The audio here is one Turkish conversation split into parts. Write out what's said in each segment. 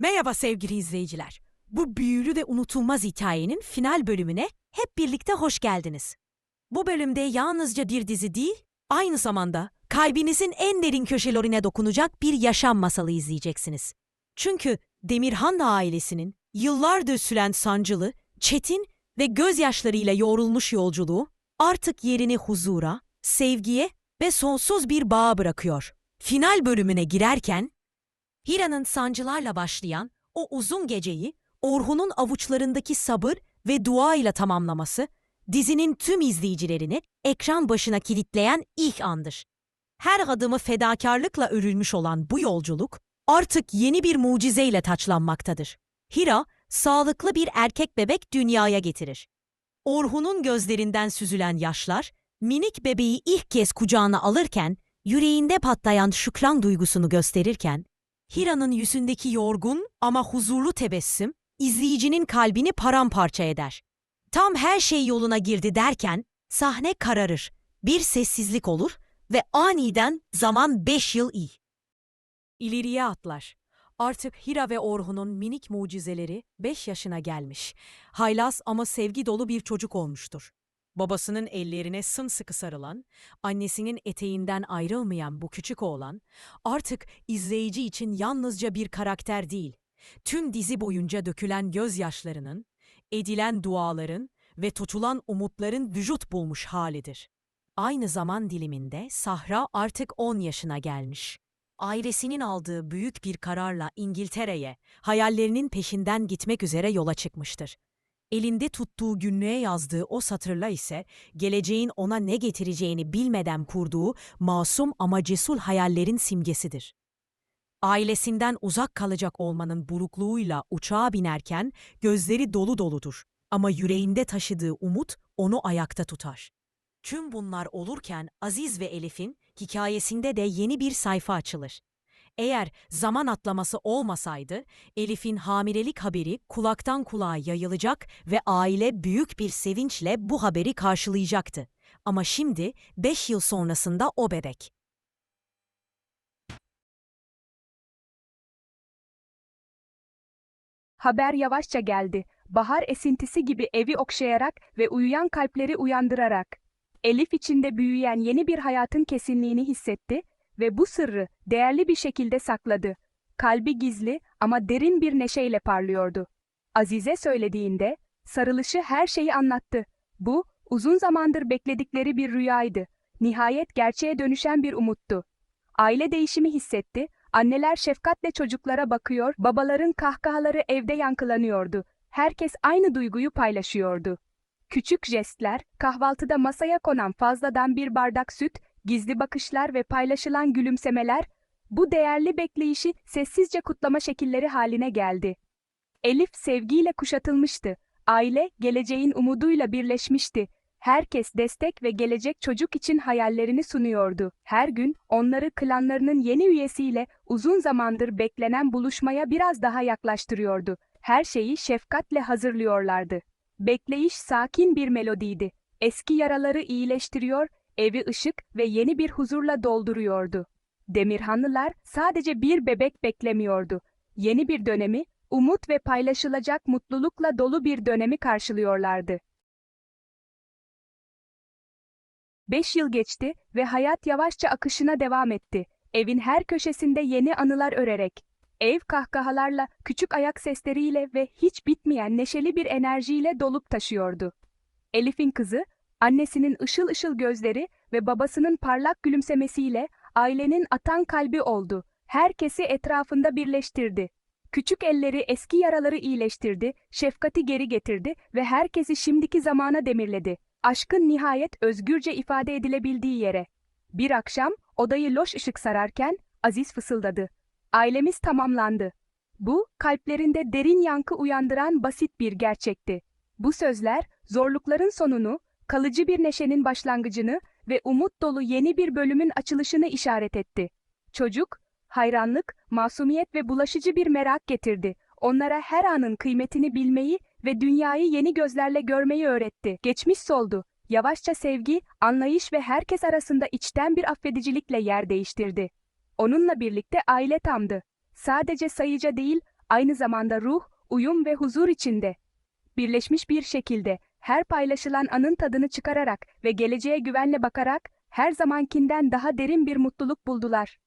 Merhaba sevgili izleyiciler. Bu büyülü ve unutulmaz hikayenin final bölümüne hep birlikte hoş geldiniz. Bu bölümde yalnızca bir dizi değil, aynı zamanda kalbinizin en derin köşelerine dokunacak bir yaşam masalı izleyeceksiniz. Çünkü Demirhan ailesinin yıllardır süren sancılı, çetin ve gözyaşlarıyla yoğrulmuş yolculuğu artık yerini huzura, sevgiye ve sonsuz bir bağa bırakıyor. Final bölümüne girerken Hira'nın sancılarla başlayan o uzun geceyi Orhun'un avuçlarındaki sabır ve dua ile tamamlaması, dizinin tüm izleyicilerini ekran başına kilitleyen ilk andır. Her adımı fedakarlıkla örülmüş olan bu yolculuk artık yeni bir mucizeyle taçlanmaktadır. Hira, sağlıklı bir erkek bebek dünyaya getirir. Orhun'un gözlerinden süzülen yaşlar, minik bebeği ilk kez kucağına alırken, yüreğinde patlayan şükran duygusunu gösterirken, Hira'nın yüzündeki yorgun ama huzurlu tebessüm, izleyicinin kalbini paramparça eder. Tam her şey yoluna girdi derken, sahne kararır, bir sessizlik olur ve aniden zaman beş yıl iyi. İleriye atlar. Artık Hira ve Orhun'un minik mucizeleri 5 yaşına gelmiş. Haylaz ama sevgi dolu bir çocuk olmuştur. Babasının ellerine sımsıkı sarılan, annesinin eteğinden ayrılmayan bu küçük oğlan, artık izleyici için yalnızca bir karakter değil, tüm dizi boyunca dökülen gözyaşlarının, edilen duaların ve tutulan umutların vücut bulmuş halidir. Aynı zaman diliminde Sahra artık 10 yaşına gelmiş. Ailesinin aldığı büyük bir kararla İngiltere'ye, hayallerinin peşinden gitmek üzere yola çıkmıştır. Elinde tuttuğu günlüğe yazdığı o satırla ise geleceğin ona ne getireceğini bilmeden kurduğu masum ama cesur hayallerin simgesidir. Ailesinden uzak kalacak olmanın burukluğuyla uçağa binerken gözleri dolu doludur ama yüreğinde taşıdığı umut onu ayakta tutar. Tüm bunlar olurken Aziz ve Elif'in hikayesinde de yeni bir sayfa açılır. Eğer zaman atlaması olmasaydı, Elif'in hamilelik haberi kulaktan kulağa yayılacak ve aile büyük bir sevinçle bu haberi karşılayacaktı. Ama şimdi 5 yıl sonrasında o bebek. Haber yavaşça geldi. Bahar esintisi gibi evi okşayarak ve uyuyan kalpleri uyandırarak. Elif içinde büyüyen yeni bir hayatın kesinliğini hissetti ve bu sırrı değerli bir şekilde sakladı. Kalbi gizli ama derin bir neşeyle parlıyordu. Azize söylediğinde sarılışı her şeyi anlattı. Bu uzun zamandır bekledikleri bir rüyaydı. Nihayet gerçeğe dönüşen bir umuttu. Aile değişimi hissetti. Anneler şefkatle çocuklara bakıyor, babaların kahkahaları evde yankılanıyordu. Herkes aynı duyguyu paylaşıyordu. Küçük jestler, kahvaltıda masaya konan fazladan bir bardak süt, gizli bakışlar ve paylaşılan gülümsemeler, bu değerli bekleyişi sessizce kutlama şekilleri haline geldi. Elif sevgiyle kuşatılmıştı. Aile, geleceğin umuduyla birleşmişti. Herkes destek ve gelecek çocuk için hayallerini sunuyordu. Her gün onları klanlarının yeni üyesiyle uzun zamandır beklenen buluşmaya biraz daha yaklaştırıyordu. Her şeyi şefkatle hazırlıyorlardı. Bekleyiş sakin bir melodiydi. Eski yaraları iyileştiriyor, evi ışık ve yeni bir huzurla dolduruyordu. Demirhanlılar sadece bir bebek beklemiyordu. Yeni bir dönemi, umut ve paylaşılacak mutlulukla dolu bir dönemi karşılıyorlardı. Beş yıl geçti ve hayat yavaşça akışına devam etti. Evin her köşesinde yeni anılar örerek. Ev kahkahalarla, küçük ayak sesleriyle ve hiç bitmeyen neşeli bir enerjiyle dolup taşıyordu. Elif'in kızı, annesinin ışıl ışıl gözleri ve babasının parlak gülümsemesiyle ailenin atan kalbi oldu. Herkesi etrafında birleştirdi. Küçük elleri eski yaraları iyileştirdi, şefkati geri getirdi ve herkesi şimdiki zamana demirledi. Aşkın nihayet özgürce ifade edilebildiği yere. Bir akşam odayı loş ışık sararken Aziz fısıldadı. Ailemiz tamamlandı. Bu, kalplerinde derin yankı uyandıran basit bir gerçekti. Bu sözler, zorlukların sonunu, kalıcı bir neşenin başlangıcını ve umut dolu yeni bir bölümün açılışını işaret etti. Çocuk, hayranlık, masumiyet ve bulaşıcı bir merak getirdi. Onlara her anın kıymetini bilmeyi ve dünyayı yeni gözlerle görmeyi öğretti. Geçmiş soldu. Yavaşça sevgi, anlayış ve herkes arasında içten bir affedicilikle yer değiştirdi. Onunla birlikte aile tamdı. Sadece sayıca değil, aynı zamanda ruh, uyum ve huzur içinde. Birleşmiş bir şekilde, her paylaşılan anın tadını çıkararak ve geleceğe güvenle bakarak, her zamankinden daha derin bir mutluluk buldular.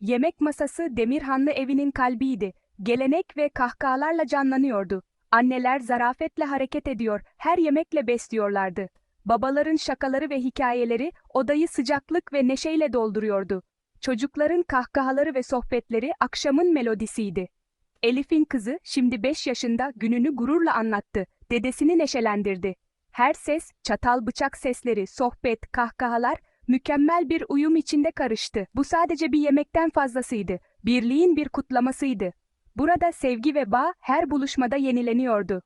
Yemek masası Demirhanlı evinin kalbiydi. Gelenek ve kahkahalarla canlanıyordu. Anneler zarafetle hareket ediyor, her yemekle besliyorlardı. Babaların şakaları ve hikayeleri odayı sıcaklık ve neşeyle dolduruyordu. Çocukların kahkahaları ve sohbetleri akşamın melodisiydi. Elif'in kızı şimdi 5 yaşında gününü gururla anlattı. Dedesini neşelendirdi. Her ses, çatal bıçak sesleri, sohbet, kahkahalar mükemmel bir uyum içinde karıştı. Bu sadece bir yemekten fazlasıydı. Birliğin bir kutlamasıydı. Burada sevgi ve bağ her buluşmada yenileniyordu.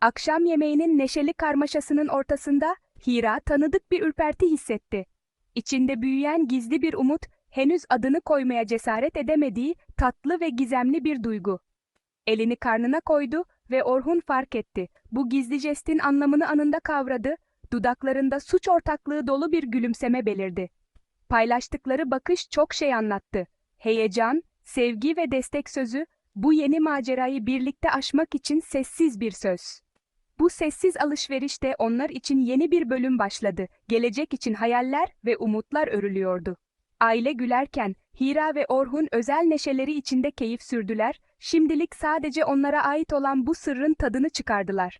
Akşam yemeğinin neşeli karmaşasının ortasında Hira tanıdık bir ürperti hissetti. İçinde büyüyen gizli bir umut, henüz adını koymaya cesaret edemediği tatlı ve gizemli bir duygu. Elini karnına koydu ve Orhun fark etti. Bu gizli jestin anlamını anında kavradı, dudaklarında suç ortaklığı dolu bir gülümseme belirdi. Paylaştıkları bakış çok şey anlattı. Heyecan, sevgi ve destek sözü, bu yeni macerayı birlikte aşmak için sessiz bir söz. Bu sessiz alışverişte onlar için yeni bir bölüm başladı. Gelecek için hayaller ve umutlar örülüyordu. Aile gülerken Hira ve Orhun özel neşeleri içinde keyif sürdüler, şimdilik sadece onlara ait olan bu sırrın tadını çıkardılar.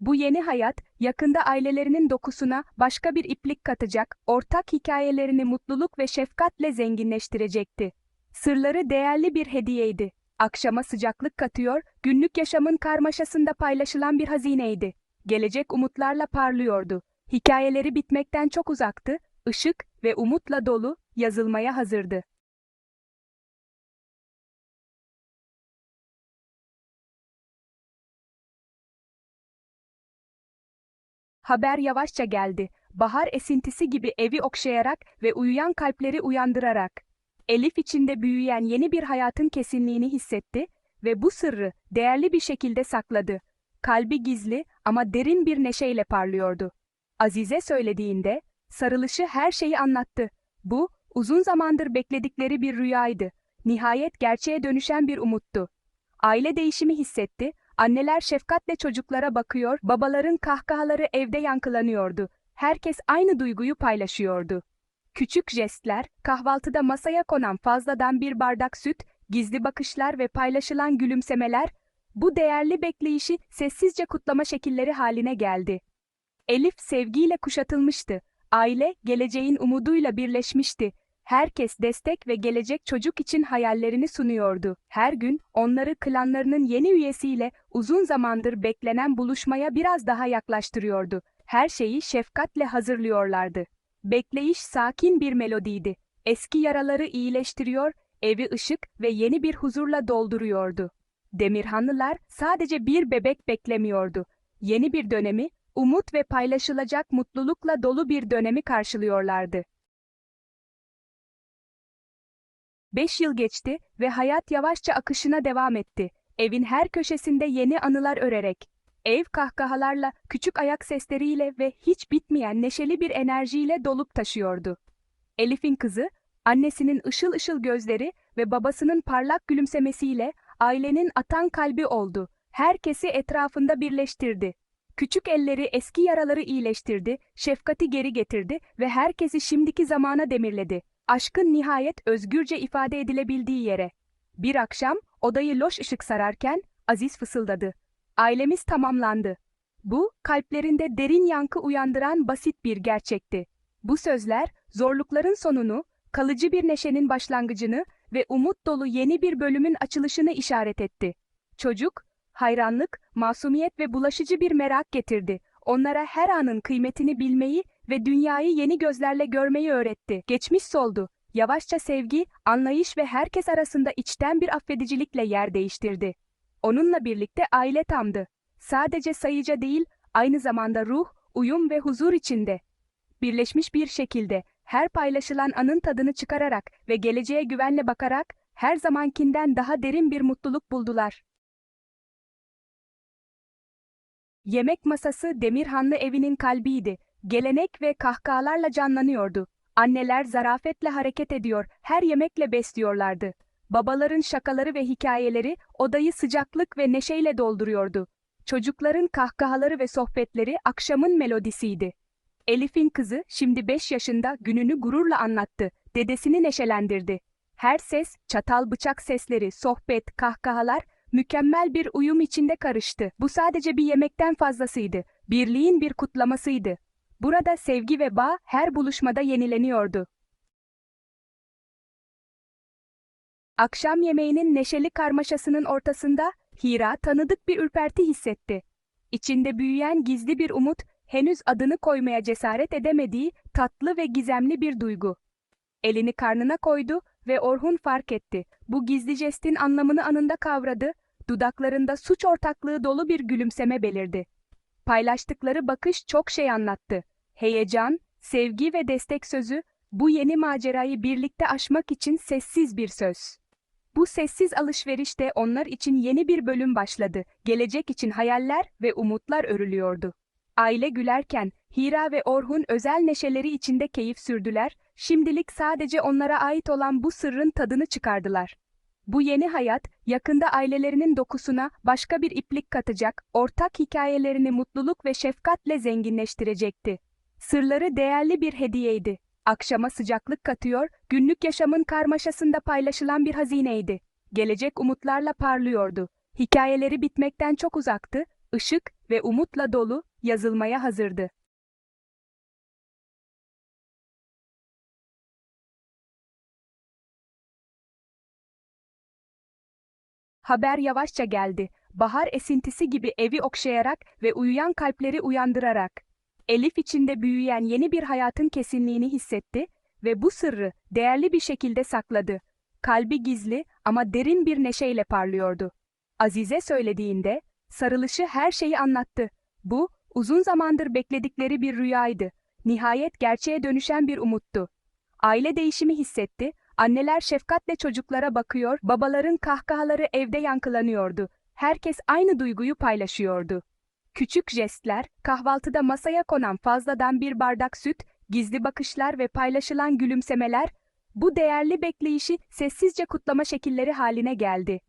Bu yeni hayat, yakında ailelerinin dokusuna başka bir iplik katacak, ortak hikayelerini mutluluk ve şefkatle zenginleştirecekti. Sırları değerli bir hediyeydi. Akşama sıcaklık katıyor, günlük yaşamın karmaşasında paylaşılan bir hazineydi. Gelecek umutlarla parlıyordu. Hikayeleri bitmekten çok uzaktı, ışık ve umutla dolu, yazılmaya hazırdı. Haber yavaşça geldi. Bahar esintisi gibi evi okşayarak ve uyuyan kalpleri uyandırarak. Elif içinde büyüyen yeni bir hayatın kesinliğini hissetti ve bu sırrı değerli bir şekilde sakladı. Kalbi gizli ama derin bir neşeyle parlıyordu. Azize söylediğinde sarılışı her şeyi anlattı. Bu uzun zamandır bekledikleri bir rüyaydı. Nihayet gerçeğe dönüşen bir umuttu. Aile değişimi hissetti. Anneler şefkatle çocuklara bakıyor, babaların kahkahaları evde yankılanıyordu. Herkes aynı duyguyu paylaşıyordu. Küçük jestler, kahvaltıda masaya konan fazladan bir bardak süt, gizli bakışlar ve paylaşılan gülümsemeler, bu değerli bekleyişi sessizce kutlama şekilleri haline geldi. Elif sevgiyle kuşatılmıştı. Aile, geleceğin umuduyla birleşmişti. Herkes destek ve gelecek çocuk için hayallerini sunuyordu. Her gün onları klanlarının yeni üyesiyle uzun zamandır beklenen buluşmaya biraz daha yaklaştırıyordu. Her şeyi şefkatle hazırlıyorlardı. Bekleyiş sakin bir melodiydi. Eski yaraları iyileştiriyor, evi ışık ve yeni bir huzurla dolduruyordu. Demirhanlılar sadece bir bebek beklemiyordu. Yeni bir dönemi, umut ve paylaşılacak mutlulukla dolu bir dönemi karşılıyorlardı. Beş yıl geçti ve hayat yavaşça akışına devam etti. Evin her köşesinde yeni anılar örerek. Ev kahkahalarla, küçük ayak sesleriyle ve hiç bitmeyen neşeli bir enerjiyle dolup taşıyordu. Elif'in kızı, annesinin ışıl ışıl gözleri ve babasının parlak gülümsemesiyle ailenin atan kalbi oldu. Herkesi etrafında birleştirdi. Küçük elleri eski yaraları iyileştirdi, şefkati geri getirdi ve herkesi şimdiki zamana demirledi. Aşkın nihayet özgürce ifade edilebildiği yere. Bir akşam odayı loş ışık sararken Aziz fısıldadı. Ailemiz tamamlandı. Bu, kalplerinde derin yankı uyandıran basit bir gerçekti. Bu sözler, zorlukların sonunu, kalıcı bir neşenin başlangıcını ve umut dolu yeni bir bölümün açılışını işaret etti. Çocuk, hayranlık, masumiyet ve bulaşıcı bir merak getirdi. Onlara her anın kıymetini bilmeyi ve dünyayı yeni gözlerle görmeyi öğretti. Geçmiş soldu. Yavaşça sevgi, anlayış ve herkes arasında içten bir affedicilikle yer değiştirdi. Onunla birlikte aile tamdı. Sadece sayıca değil, aynı zamanda ruh, uyum ve huzur içinde. Birleşmiş bir şekilde, her paylaşılan anın tadını çıkararak ve geleceğe güvenle bakarak, her zamankinden daha derin bir mutluluk buldular. Yemek masası Demirhanlı evinin kalbiydi. Gelenek ve kahkahalarla canlanıyordu. Anneler zarafetle hareket ediyor, her yemekle besliyorlardı. Babaların şakaları ve hikayeleri odayı sıcaklık ve neşeyle dolduruyordu. Çocukların kahkahaları ve sohbetleri akşamın melodisiydi. Elif'in kızı şimdi 5 yaşında gününü gururla anlattı, dedesini neşelendirdi. Her ses, çatal bıçak sesleri, sohbet, kahkahalar mükemmel bir uyum içinde karıştı. Bu sadece bir yemekten fazlasıydı. Birliğin bir kutlamasıydı. Burada sevgi ve bağ her buluşmada yenileniyordu. Akşam yemeğinin neşeli karmaşasının ortasında Hira tanıdık bir ürperti hissetti. İçinde büyüyen gizli bir umut, henüz adını koymaya cesaret edemediği tatlı ve gizemli bir duygu. Elini karnına koydu ve Orhun fark etti. Bu gizli jestin anlamını anında kavradı, dudaklarında suç ortaklığı dolu bir gülümseme belirdi. Paylaştıkları bakış çok şey anlattı. Heyecan, sevgi ve destek sözü, bu yeni macerayı birlikte aşmak için sessiz bir söz. Bu sessiz alışverişte onlar için yeni bir bölüm başladı. Gelecek için hayaller ve umutlar örülüyordu. Aile gülerken Hira ve Orhun özel neşeleri içinde keyif sürdüler, şimdilik sadece onlara ait olan bu sırrın tadını çıkardılar. Bu yeni hayat, yakında ailelerinin dokusuna başka bir iplik katacak, ortak hikayelerini mutluluk ve şefkatle zenginleştirecekti. Sırları değerli bir hediyeydi. Akşama sıcaklık katıyor, günlük yaşamın karmaşasında paylaşılan bir hazineydi. Gelecek umutlarla parlıyordu. Hikayeleri bitmekten çok uzaktı, ışık ve umutla dolu, yazılmaya hazırdı. Haber yavaşça geldi. Bahar esintisi gibi evi okşayarak ve uyuyan kalpleri uyandırarak. Elif içinde büyüyen yeni bir hayatın kesinliğini hissetti ve bu sırrı değerli bir şekilde sakladı. Kalbi gizli ama derin bir neşeyle parlıyordu. Azize söylediğinde sarılışı her şeyi anlattı. Bu uzun zamandır bekledikleri bir rüyaydı. Nihayet gerçeğe dönüşen bir umuttu. Aile değişimi hissetti. Anneler şefkatle çocuklara bakıyor, babaların kahkahaları evde yankılanıyordu. Herkes aynı duyguyu paylaşıyordu. Küçük jestler, kahvaltıda masaya konan fazladan bir bardak süt, gizli bakışlar ve paylaşılan gülümsemeler, bu değerli bekleyişi sessizce kutlama şekilleri haline geldi.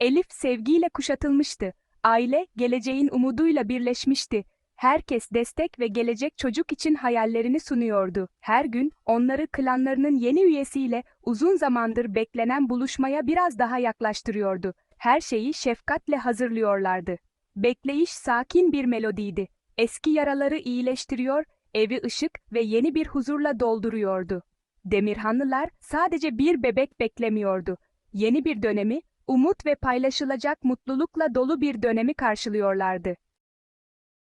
Elif sevgiyle kuşatılmıştı. Aile, geleceğin umuduyla birleşmişti. Herkes destek ve gelecek çocuk için hayallerini sunuyordu. Her gün onları klanlarının yeni üyesiyle uzun zamandır beklenen buluşmaya biraz daha yaklaştırıyordu. Her şeyi şefkatle hazırlıyorlardı. Bekleyiş sakin bir melodiydi. Eski yaraları iyileştiriyor, evi ışık ve yeni bir huzurla dolduruyordu. Demirhanlılar sadece bir bebek beklemiyordu. Yeni bir dönemi, umut ve paylaşılacak mutlulukla dolu bir dönemi karşılıyorlardı.